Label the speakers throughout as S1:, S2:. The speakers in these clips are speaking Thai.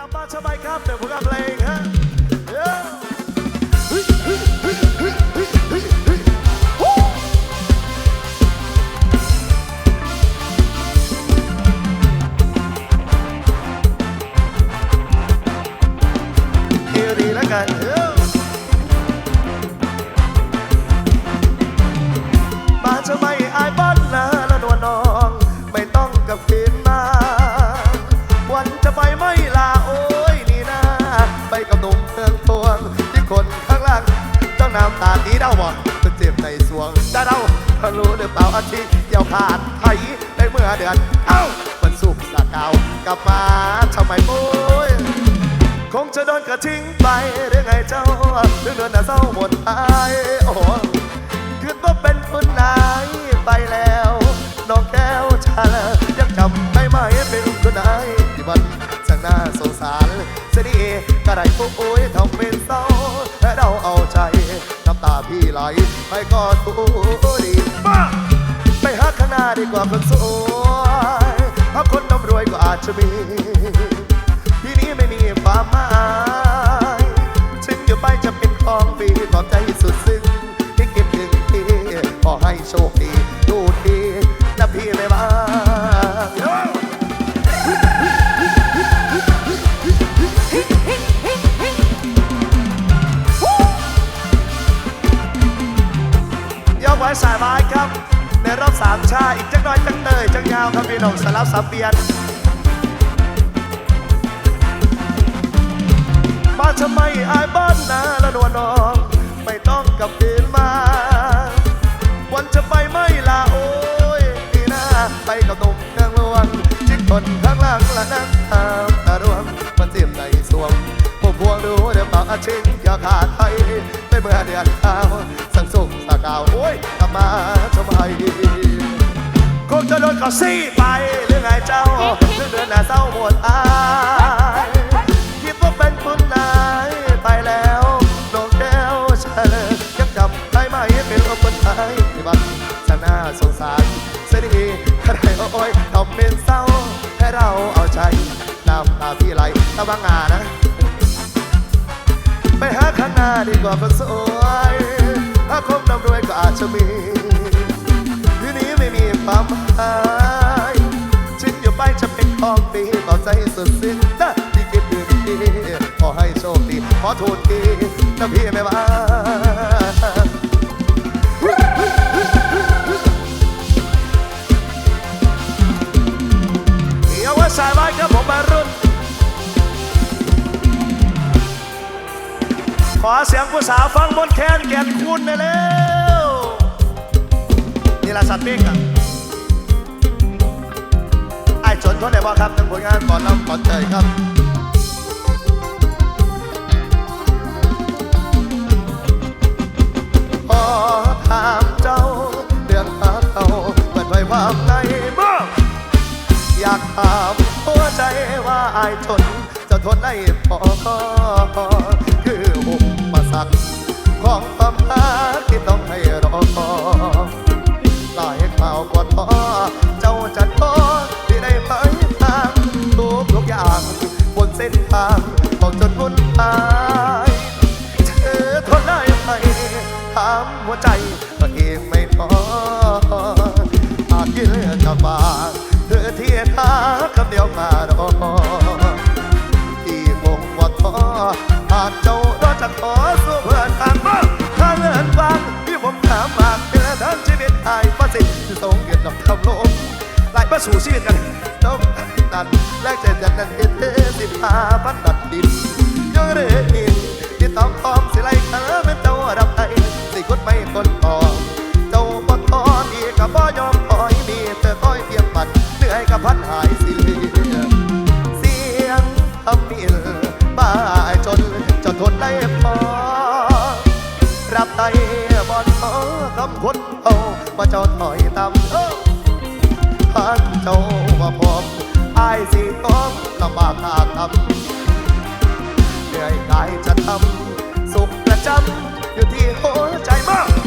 S1: ลับบ้านสบายครับเดี๋ยวผมกับเพลงฮะ รู้หรือเปล่าอาทิตย์เกี่ยวขาดไทยในเมื่อเดือนเอ้ามันสุกสะเกาวกลับมาทำไมโอ้ยคงจะโดนกระทิ้งไปหรือไงเจ้าเรื่องเดินน่ะเศร้าหมดอายโอ้โหคือว่าเป็นคนนายไปแล้วน้องแก้วชาลยังจำได้ไหมเป็นคนนายที่มันช่างน่าสงสารเสียดีก็ได้ปุ๊บโอ้ยทำเป็นเศร้าและเราเอาใจ น้ำตาพี่ไหลไปก็ทุดีไปหาข้างหน้าดีกว่าคนสวยเพราะคนน้ำรวยก็อาจจะมี ที่นี้ไม่มีความหมายถึงอยู่ไปจะเป็นของปีปลอบใจสุดซึ้งที่เก็บถึงที่ขอให้โชคดีดูดีนะพี่ไม่บ้า พี่น้องสลับสับเปลี่ยนมาทำไมอายบ้านนาละนวลน้อง ไม่ต้องกลับคืนมา วันจะไปไม่ลาโอ้ยนี่นาไปกับหนุ่มเมืองหลวงจิกคนข้างหลังละนั่งตามตารวงมันเจียมในสวงผมพวงดูเดี๋ยวปากอาชิงอย่าขาดไทยไม่เมื่อเดือนเท้าสังสุกสากาวโอ้ยกลับมาทำไม คงจะโดนเขาซี่ไปหรือไงเจ้าเรื่องเดือนหน้าเศร้าหมดอายคิดว่าเป็นคุณนายไปแล้วน้องแก้วเฉลยยังจำได้ไหมเป็นคนไทยที่บ้านชน่าสงสารเสียดีใครโอ้ยทำเป็นเศร้าให้เราเอาใจน้ำตาพี่ไหลตะบังงานะไปหาข้างหน้าดีกว่าคนสวยถ้าคบนำรวยก็อาจจะมี ม่มีความหมายชิดอยู่ไปจะเป็นของปีต่อใจสุดสิ้นนะที่คิดถึงพี่ขอให้โชคดี ขอโทษทีนะพี่ไม่ว่าเรียวว่าสายไว้ครับผมมารุ่น ขอเสียงผู้สาวฟังบนแคนแก่นคุณได้แล้วนี่ละสัตว์ปีกอะ นทนได้บ่ครับทั้งผลงานก่อนน้ำก่อนเตยครับขอถามเจ้าเรื่องหาเขาเปิดไว้ความในบ้างอยากถามหัวใจว่าอายทนจะทนได้พอคือหุบมาสักของความรักางบนเส้นทางขอจนวุ่นวายเธอทนได้ไหมถามหัวใจตัวเองไม่ท้อหากยืนกับบาเธอเที่ท้าคำเดียวมารอที่คงว่าท้อหากเจ้ารอจะขอสู้เพื่อนทางบ้างถ้าเงินวางที่ผมถามมาเพื่อทั้งชีวิตไทยประสิทธิ์ทรงเกียรติกับคำลมหลายประสู่ชีวิตกัน สิพาพันดัดดินยังเร็วอินที่ต้องพร้อมสิไลเธอเป็นเจ้ารับไทสิคุดไม่คนต่อเจ้าบ่ทอดีกับบ่ยอมถอยมีเธอคอยเพียงปัดเหนื่อยกับพันหายสิเสียงทำมิลบ้าจนจะทนได้พอรับไตบ่ทอคำคนเอาว่าเจ้าถอยตามเออท่านเจ้าว่าพร้อม อายสิต้องลำบากหาทำเหนื่อยกายจะทำสุขประจำอยู่ที่หัวใจมาก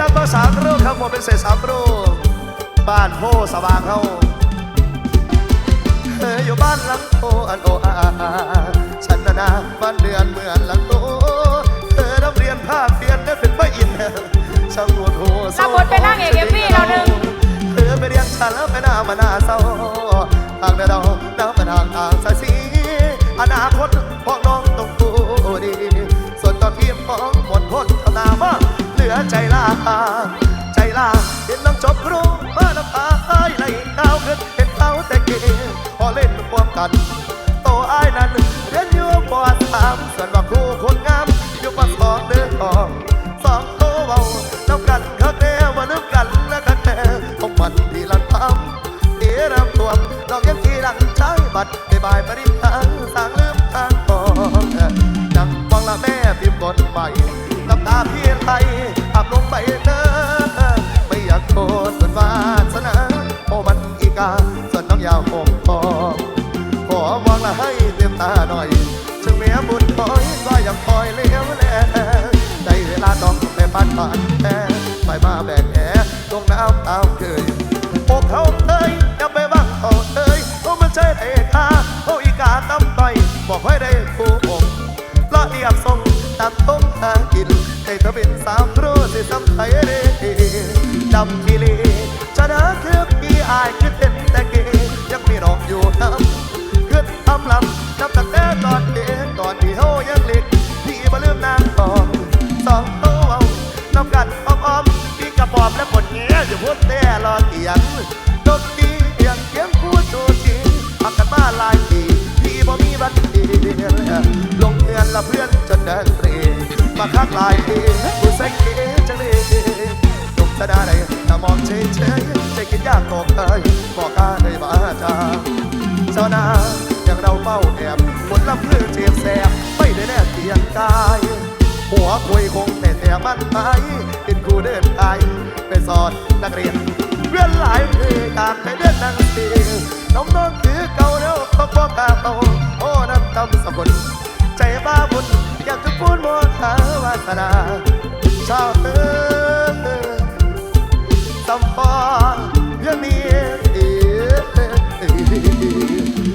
S1: รับมาสามรูปครับผมเป็นเศษสามรูปบ้านโพสว่างเขาเธออยู่บ้านหลังโตอันโออาฉันนะนะบ้านเดือนเหมือนหลังโตเธอรับเรียนภาคเรียนได้เป็นไม่อินช่างหวดหัว
S2: รับบทเป็นนางเอก MV เราหนึ่ง
S1: เธอไปเรียนฉันแล้วไปหน้ามาหน้าเศร้าทางเดินเรา กันโตอ้ายนั้นเรียนอยู่ปอสามส่วนว่าครูคนงามอยู่ปอสองเดือนทองสองโตเบาน้ำกันเขาแน่ว่าน้ำกันและกันแน่ของมันที่ลันทำเอ๋น้ำท่วมดอกยังที่ดังใช้บัตรในบายปริทางสางลืมทางทองดังฟังละแม่พิมพ์บนใบน้ำตาพี่ไทยอาบลงไปเด้อไม่อยากโทษส่วนวาสนาโอ้มันอีกาส่วนน้องยาวคงทอง ขอมองละให้เต็มตาหน่อยถึงแม้บุญคอยก็ยังคอยเลี้ยวแลได้เวลาต้องไปบ้านผ่านแพ้ไปมาแบกแหลงน้ำตามเคยพวกเขาเอ้ยอย่าไปบังเขาเอ้ยโอ้มันใช่ไอ้ข้าโอ้อีกาตั้มต่อยบอกให้ได้ผู้องละเอียบทรงตามทงหากินให้เธอเป็นสาวครูสิสำไทยเด้ดำทีลีชนะคือพี่อายคือเต้นแต่เกยังมีรอกอยู่น้ำ อบและปนแง่อยู่พูดแต่รอเตียงดกดีเตียงเสียงพูดโจจีพักกันมาหลายปีพี่บ่มีบัตรดีลงเงินละเพื่อนจนเดินเตรมาคักหลายปีผู้แสงเกจังเลยจบจะได้ไหนถ้ามองเฉยเฉยใจกินยากก็เคยบอกกล้าได้บ้าจาชานาอย่างเราเฝ้าแอบหมดลำเพื่อเจ็บแสบไม่ได้แน่เตียงกาย หัวคุยคง แต่แต่มันไปเป็นครูเดินไทยไปสอนนักเรียนเพื่อนหลายเพยตามไปเดินนั่งเตียน้องน้องคือเก่าแล้วก็บอกกาโตโอ้น้ำตำสกุลใจบ้าบุญอยากจะพูดมองหาวาสนาชาวเออสัมปอเพื่อมีเอ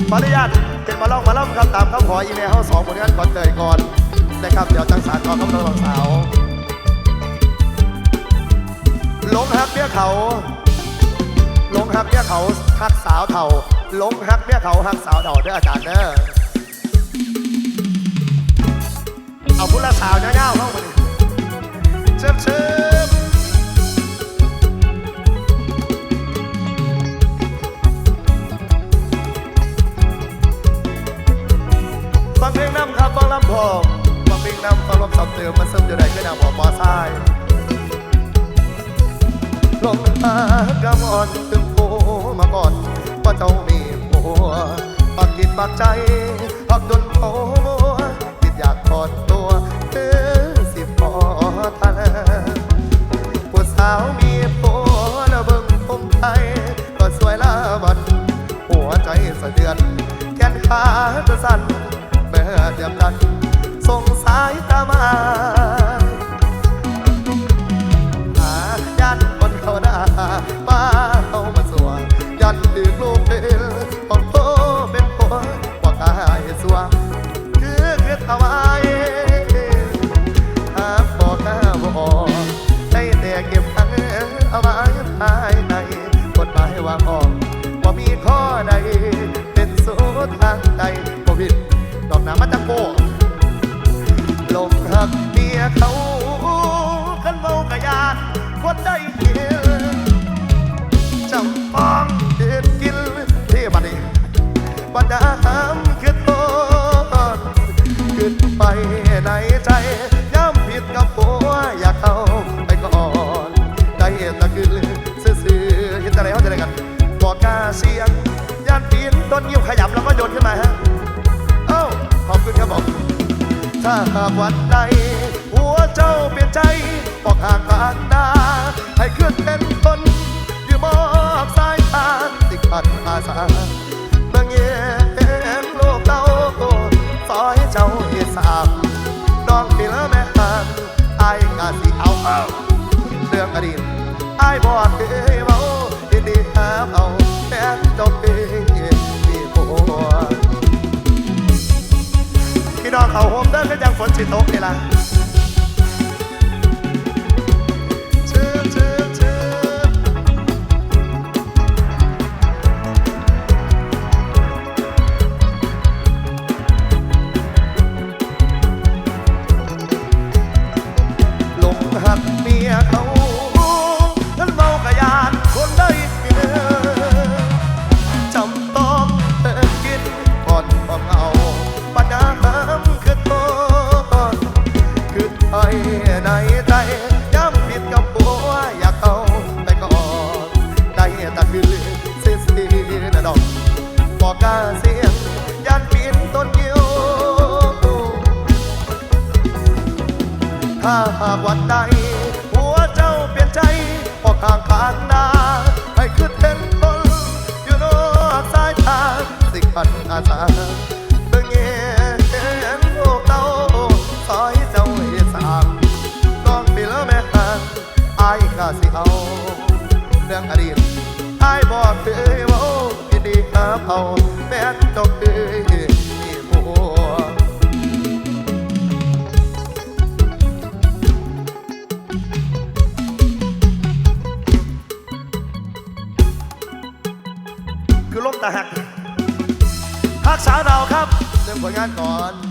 S1: ขออนุญาตเป็นมาล่องมาล่ำครับตามคำขออีเมลเขาสองคนกันก่อนเตยก่อนนะครับ เดี๋ยวจังสารก่อนกับน้องสาว ลงฮักเมียเขาหลงฮักเมียเขาฮักสาวเถ่าหลงฮักเมียเขาฮักสาวเถ่าเด้ออาจารย์เด้อเอาพุทธสาวเงี้ยวๆเข้ามาดิเชิบเชิากใจ ข้อใด เป็นสูตรทางใดบ่ผิดดอกน้ำมันจะโกลงหักเมียเขาขันเมากระยานคนได้เห็นจำป้องเด็ดกินที่บัดนี้บัดดามคือต้นขึ้นไปในใจย้ำผิดกับผัวอยากเข้าไปก่อน ได้แต่คือ เสียงย่านปีนต้นยิ้วขยับแล้วก็โยนขึ้นมาฮะเอ้าขอบคุณครับผมถ้าหากวันใดหัวเจ้าเปลี่ยนใจบอกห่างกันดาให้ขึ้นเป็นคนอยู่มอบสายตาติดขัดอาสาเมื่อเงียโลกเต้าซอยเจ้าเฮ็ดสามน้องปีละแม่หันอายกาสิเอาเอาเรื่องอดีตไอ้บอกเคย พี่น้องเขาโฮมเดินก็ยังฝนสิตกนี่ล่ะ ถ้าหากวันใด หัวเจ้าเปลี่ยนใจออกห่างข้างหน้าให้คือเห็นคนอยู่นอกสายตาสิขันอาสาเบิ่งเงี้ยนโลกเต้าซอยเจ้าให้สามน้องปีแล้วแม่ห่างอายก็สิเอา เรื่องอดีตอายบอกเคยว่ายินดีครับเอาแม้เจ้ กันก่อน